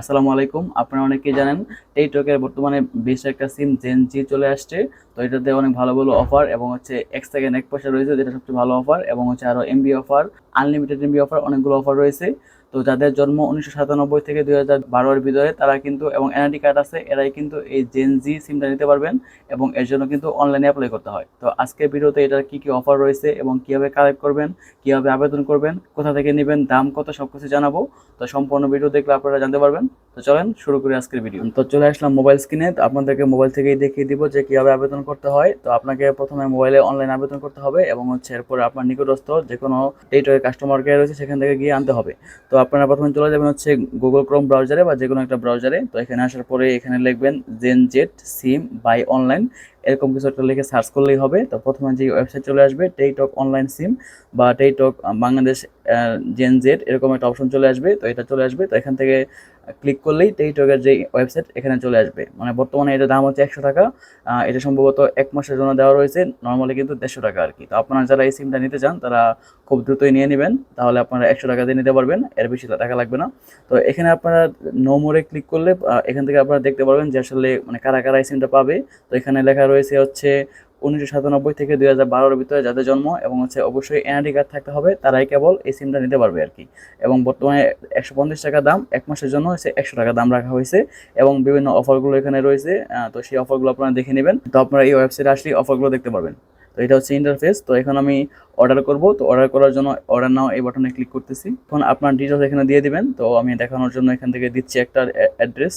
আসসালামু আলাইকুম। আপনারা অনেকেই জানেন টেইটকের বর্তমানে বেশ একটা সিম জেন জি চলে আসছে। তো এটাতে অনেক ভালো ভালো অফার এবং হচ্ছে এক সেকেন্ড এক পয়সা রয়েছে, যেটা সবচেয়ে ভালো অফার এবং হচ্ছে আরও MB offer unlimited MB offer অনেকগুলো অফার রয়েছে। তো যাদের জন্ম উনিশশো সাতানব্বই থেকে দুই হাজার বারোর ভিতরে, তারা কিন্তু এবং এনআইডি কার্ড আছে, এরাই কিন্তু এই জেন জি সিমটা নিতে পারবেন এবং এর জন্য কিন্তু অনলাইনে অ্যাপ্লাই করতে হয়। তো আজকের ভিডিওতে এটার কি কি অফার রয়েছে এবং কীভাবে কালেক্ট করবেন, কীভাবে আবেদন করবেন, কোথা থেকে নেবেন, দাম কত সব কিছু জানাব। তো সম্পূর্ণ ভিডিও দেখলে আপনারা জানতে পারবেন। তো চলেন শুরু করি আজকের ভিডিও তো চলে আসলাম মোবাইল স্ক্রিনে তো আপনাদেরকে মোবাইল থেকেই দেখিয়ে দিব যে কীভাবে আবেদন করতে হয়। তো আপনাকে প্রথমে মোবাইলে অনলাইন আবেদন করতে হবে এবং হচ্ছে এরপরে আপনার নিকটস্থ যে কোনো টেরিটরি কাস্টমার কেয়ার রয়েছে সেখান থেকে গিয়ে আনতে হবে। তো আপনারা প্রথমে চলে যাবেন হচ্ছে গুগল ক্রোম ব্রাউজারে বা যে কোনো একটা ব্রাউজারে তো এখানে আসার পরে এখানে লিখবেন gen Z SIM buy online এরকম কিছু একটা লিখে সার্চ করলেই হবে। তো প্রথমে যে ওয়েবসাইট চলে আসবে টেইটক অনলাইন সিম বা টেইটক বাংলাদেশ জেন জেড এরকম একটা অপশন চলে আসবে। তো এটা চলে আসবে। তো এখান থেকে ক্লিক করলেই টেইটকের যে ওয়েবসাইট এখানে চলে আসবে। মানে বর্তমানে এটার দাম হচ্ছে একশো টাকা। এটা সম্ভবত এক মাসের জন্য দেওয়া রয়েছে। নর্মালি কিন্তু দেড়শো টাকা আর কি। তো আপনারা যারা এই সিমটা নিতে চান, তারা খুব দ্রুতই নিয়ে নেবেন। তাহলে আপনারা একশো টাকা দিয়ে নিতে পারবেন। এর বেশি টাকা লাগবে না। তো এখানে আপনারা নো মোড়ে ক্লিক করলে এখান থেকে আপনারা দেখতে পারবেন যে আসলে মানে কারা কারা এই সিমটা পাবে। তো এখানে লেখা রয়েছে হচ্ছে উনিশশো সাতানব্বই থেকে দুই হাজার বারোর ভিতরে যাদের জন্ম এবং হচ্ছে অবশ্যই এনআইডি কার্ড থাকতে হবে, তারাই কেবল এই সিমটা নিতে পারবে আর কি। এবং বর্তমানে একশো পঞ্চাশ টাকা দাম, এক মাসের জন্য হচ্ছে একশো টাকা দাম রাখা হয়েছে এবং বিভিন্ন অফারগুলো এখানে রয়েছে। তো সেই অফারগুলো আপনারা দেখে নেবেন। তো আপনারা এই ওয়েবসাইটে আসলে অফারগুলো দেখতে পারবেন। তো এটা হচ্ছে ইন্টারফেস তো এখন আমি অর্ডার করব। তো অর্ডার করার জন্য অর্ডার নাও এই বাটনে ক্লিক করতেছি। এখন আপনার ডিটেলস এখানে দিয়ে দিবেন। তো আমি দেখানোর জন্য এখান থেকে দিচ্ছি একটা অ্যাড্রেস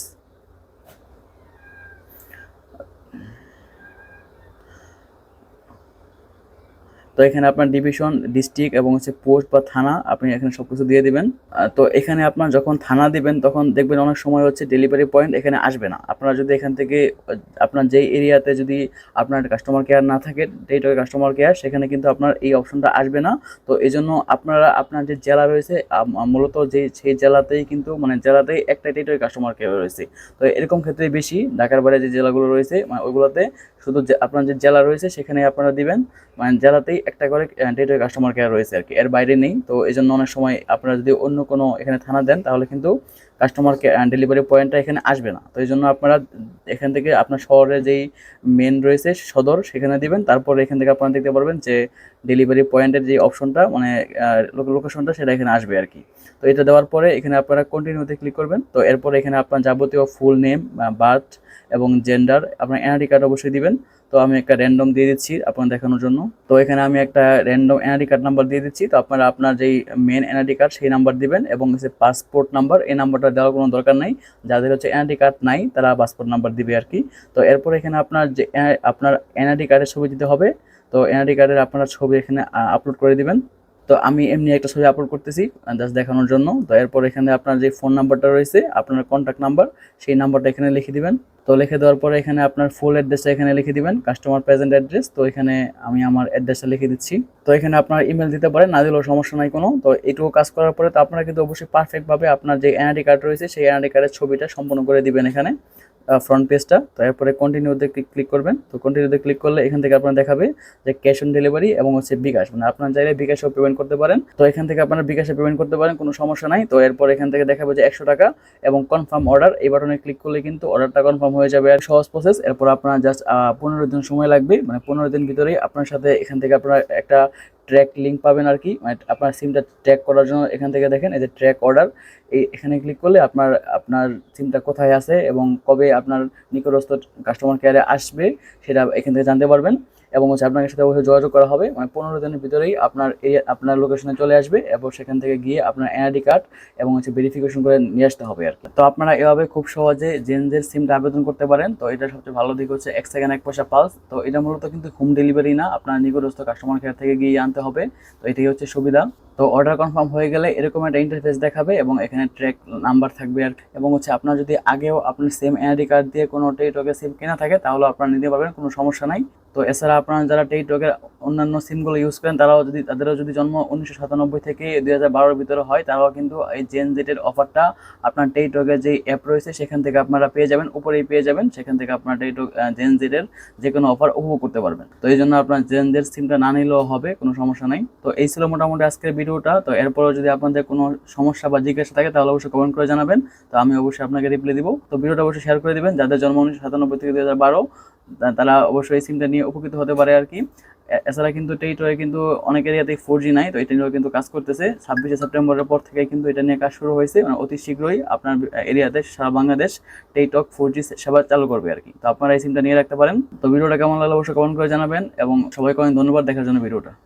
তো এখানে আপনার ডিভিশন ডিস্ট্রিক্ট এবং হচ্ছে পোস্ট বা থানা আপনি এখানে সব কিছু দিয়ে দিবেন। তো এখানে আপনার যখন থানা দিবেন, তখন দেখবেন অনেক সময় হচ্ছে ডেলিভারি পয়েন্ট এখানে আসবে না। আপনারা যদি এখান থেকে, আপনার যেই এরিয়াতে যদি আপনার কাস্টমার কেয়ার না থাকে টেরিটরি কাস্টমার কেয়ার সেখানে কিন্তু আপনার এই অপশনটা আসবে না। তো এই জন্য আপনারা, আপনার যে জেলা রয়েছে মূলত যে, সেই জেলাতেই কিন্তু মানে জেলাতেই একটা টেরিটরি কাস্টমার কেয়ার রয়েছে। তো এরকম ক্ষেত্রে বেশি, ঢাকার বাইরে যে জেলাগুলো রয়েছে মানে ওইগুলোতে শুধু আপনার যে জেলা রয়েছে সেখানে আপনারা দিবেন। মানে জেলাতেই একটা করে টেরিটরি কাস্টমার কেয়ার রয়েছে আর কি এর বাইরে নেই। তো এই জন্য অনেক সময় আপনারা যদি অন্য কোনো এখানে থানা দেন, তাহলে কিন্তু কাস্টমার ডেলিভারি পয়েন্টটা এখানে আসবে না। তো এই জন্য আপনারা এখান থেকে আপনার শহরে যেই মেন রয়েছে সদর, সেখানে দিবেন। তারপর এখান থেকে আপনারা দেখতে পারবেন যে ডেলিভারি পয়েন্টের যে অপশনটা মানে লোকেশনটা সেটা এখানে আসবে আর কি তো এটা দেওয়ার পরে এখানে আপনারা কন্টিনিউতে ক্লিক করবেন। তো এরপরে এখানে আপনার যাবতীয় ফুল নেম বার্থ এবং জেন্ডার আপনার এনআইডি কার্ড অবশ্যই দিবেন। তো আমি একটা র্যান্ডম দিয়ে দিচ্ছি আপনার দেখানোর জন্য। তো এখানে আমি একটা র্যান্ডম এনআইডি কার্ড নাম্বার দিয়ে দিচ্ছি। তো আপনারা আপনার যেই মেন এনআইডি কার্ড সেই নাম্বার দিবেন এবং হচ্ছে পাসপোর্ট নাম্বার এই নাম্বারটা দেওয়ার কোনো দরকার নাই। যাদের হচ্ছে এনআইডি কার্ড নাই, তারা পাসপোর্ট নাম্বার দিবে আর কি। তো এরপর এখানে আপনার যে আপনার এনআইডি কার্ডের ছবি দিতে হবে। তো এনআইডি কার্ডের আপনার ছবি এখানে আপলোড করে দিবেন। তো আমি এমনি একটা ছবি আপলোড করতেছি জাস্ট দেখানোর জন্য। তো এরপর এখানে আপনার যে ফোন নাম্বারটা রয়েছে, আপনার কন্ট্যাক্ট নাম্বার সেই নাম্বারটা এখানে লিখে দিবেন। তো লিখে দেওয়ার পরে এখানে আপনার ফুল অ্যাড্রেসটা এখানে লিখে দিবেন কাস্টমার প্রেজেন্ট অ্যাড্রেস তো এখানে আমি আমার অ্যাড্রেসটা লিখে দিচ্ছি। তো এখানে আপনার ইমেল দিতে পারেন, না দিলেও সমস্যা নাই কোনো। তো এইটুকু কাজ করার পরে তো আপনারা কিন্তু অবশ্যই পারফেক্টভাবে আপনার যে এনআইডি কার্ড রয়েছে, সেই এনআইডি কার্ডের ছবিটা সম্পূর্ণ করে দিবেন এখানে। ফ্রন্ট পেজটা তো এরপরে কন্টিনিউতে ক্লিক করবেন। তো কন্টিনিউতে ক্লিক করলে এখান থেকে আপনার দেখাবে যে ক্যাশ অন ডেলিভারি এবং হচ্ছে বিকাশ। মানে আপনার চাইলে বিকাশেও পেমেন্ট করতে পারেন। তো এখান থেকে আপনারা বিকাশে পেমেন্ট করতে পারেন, কোনো সমস্যা নাই। তো এরপর এখান থেকে দেখাবে যে একশো টাকা এবং কনফার্ম অর্ডার এই বাটনে ক্লিক করলে কিন্তু অর্ডারটা কনফার্ম হয়ে যাবে। আর সহজ প্রসেস এরপর আপনার জাস্ট পনেরো দিন সময় লাগবে। মানে পনেরো দিন ভিতরেই আপনার সাথে এখান থেকে আপনারা একটা ট্র্যাক লিঙ্ক পাবেন আর কি। মানে আপনার সিমটা ট্র্যাক করার জন্য এখান থেকে দেখেন, এই যে ট্র্যাক অর্ডার এই এখানে ক্লিক করলে আপনার আপনার সিমটা কোথায় আছে এবং কবে আপনার নিকটস্থ কাস্টমার কেয়ারে আসবে, সেটা এখান থেকে জানতে পারবেন। এবং হচ্ছে আপনার সাথে অবশ্যই যোগাযোগ করা হবে। মানে পনেরো দিনের ভিতরেই আপনার এই আপনার লোকেশনে চলে আসবে এবং সেখান থেকে গিয়ে আপনার এনআইডি কার্ড এবং হচ্ছে ভেরিফিকেশন করে নিয়ে আসতে হবে আর কি। তো আপনারা এভাবে খুব সহজে জেনজের সিমটা আবেদন করতে পারেন। তো এটা সবচেয়ে ভালো দিক হচ্ছে এক সেকেন্ড এক পয়সা পালস তো এটা মূলত কিন্তু হোম ডেলিভারি না, আপনার নিকটস্থ কাস্টমার কেয়ার থেকে গিয়ে আনতে হবে। তো এটাই হচ্ছে সুবিধা। তো অর্ডার কনফার্ম হয়ে গেলে এরকম একটা ইন্টারফেস দেখাবে এবং এখানে ট্র্যাক নাম্বার থাকবে আর এবং হচ্ছে আপনার যদি আগেও আপনার সেম এনআইডি কার্ড দিয়ে কোনো টেটকে সিম কেনা থাকে, তাহলে আপনারা নিতে পারবেন, কোনো সমস্যা নাই। তো এছাড়া আপনারা যারা টেলিটকের অন্যান্য সিমগুলো ইউজ করেন, তারাও যদি, তাদেরও যদি জন্ম উনিশশো সাতানব্বই থেকে দুই হাজার বারোর ভিতরে হয়, তারাও কিন্তু এই জেন জেটের অফারটা আপনার টেলিটকের যে অ্যাপ রয়েছে, সেখান থেকে আপনারা পেয়ে যাবেন, উপরেই পেয়ে যাবেন, সেখান থেকে আপনার টেলিটক জেন জেটের যে কোনো অফার উপভোগ করতে পারবেন। তো এই জন্য আপনার জেন জেট সিমটা না নিলেও হবে, কোনো সমস্যা নেই। তো এই ছিল মোটামুটি আজকের ভিডিওটা, তো এরপরও যদি আপনাদের কোনো সমস্যা বা জিজ্ঞাসা থাকে, তাহলে অবশ্যই কমেন্ট করে জানাবেন। তো আমি অবশ্যই আপনাকে রিপ্লাই দিব। তো ভিডিওটা অবশ্যই শেয়ার করে দিবেন। যাদের জন্ম উনিশশো সাতানব্বই থেকে হাজার বারো তারা অবশ্যই এই সিমটা নিয়ে উপকৃত হতে পারে আর কি। এছাড়া কিন্তু টেরিটরি কিন্তু অনেক এরিয়াতেই ফোর জি নাই, তো এটা নিয়েও কিন্তু কাজ করতেছে। ছাব্বিশে সেপ্টেম্বরের পর থেকে কিন্তু এটা নিয়ে কাজ শুরু হয়েছে। মানে অতি শীঘ্রই আপনার এরিয়াতে সারা বাংলাদেশ টেলিটক ফোর জি সেবা চালু করবে আর কি। তো আপনারা এই সিমটা নিয়ে রাখতে পারেন। তো ভিডিওটা কেমন লাগল অবশ্যই কমেন্ট করে জানাবেন। এবং সবাইকে অনেক ধন্যবাদ দেখার জন্য ভিডিওটা।